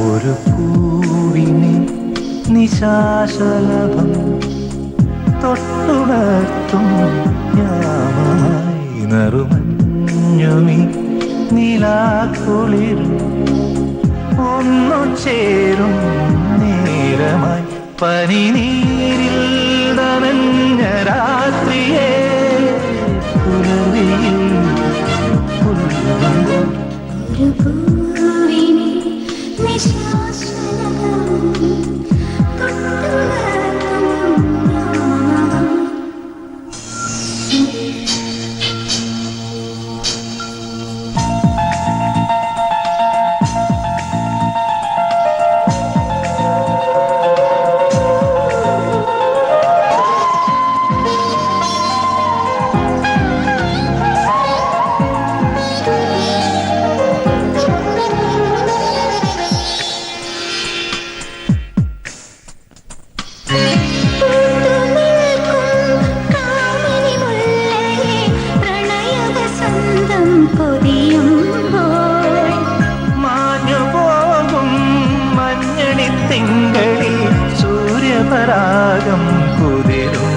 ഒരു പൂവിനെ നിശാശലഭം തൊട്ടുണർത്തും ഞാമായി നറുമഞ്ഞുമി നിലാക്കുളിരും ഒന്നു ചേരും നേരമായി പനിനീരിൽ നനഞ്ഞ ഒരു പൊതിയുമ്പോൾ മാഞ്ഞു പോകും മഞ്ഞണി തിങ്കളിൽ സൂര്യപരാഗം കുതിരുമ്പോ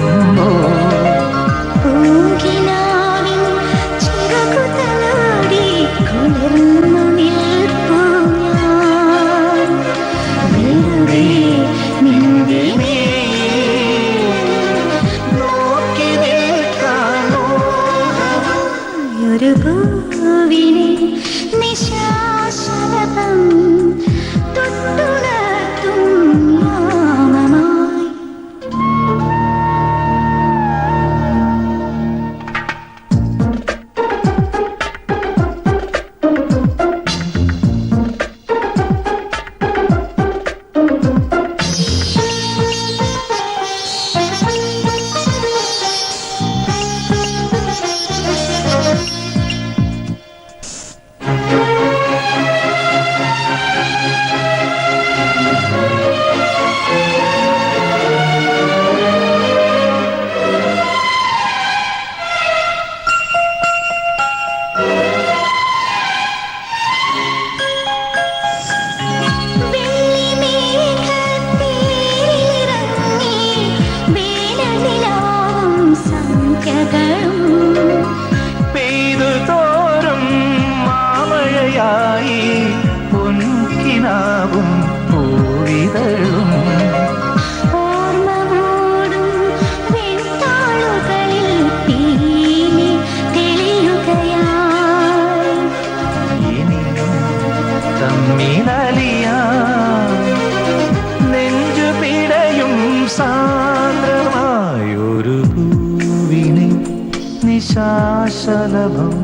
നിശാശലഭം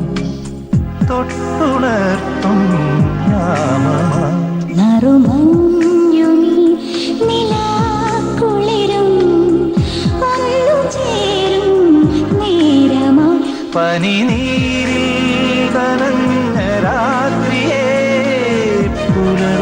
തൊട്ടുണർത്തും നറുമഞ്ഞുമി നിലാക്കുളിരും വന്നു ചേരും നേരമാ. പനി നീരിൽ കനഞ്ഞ രാത്രിയെ പുലർ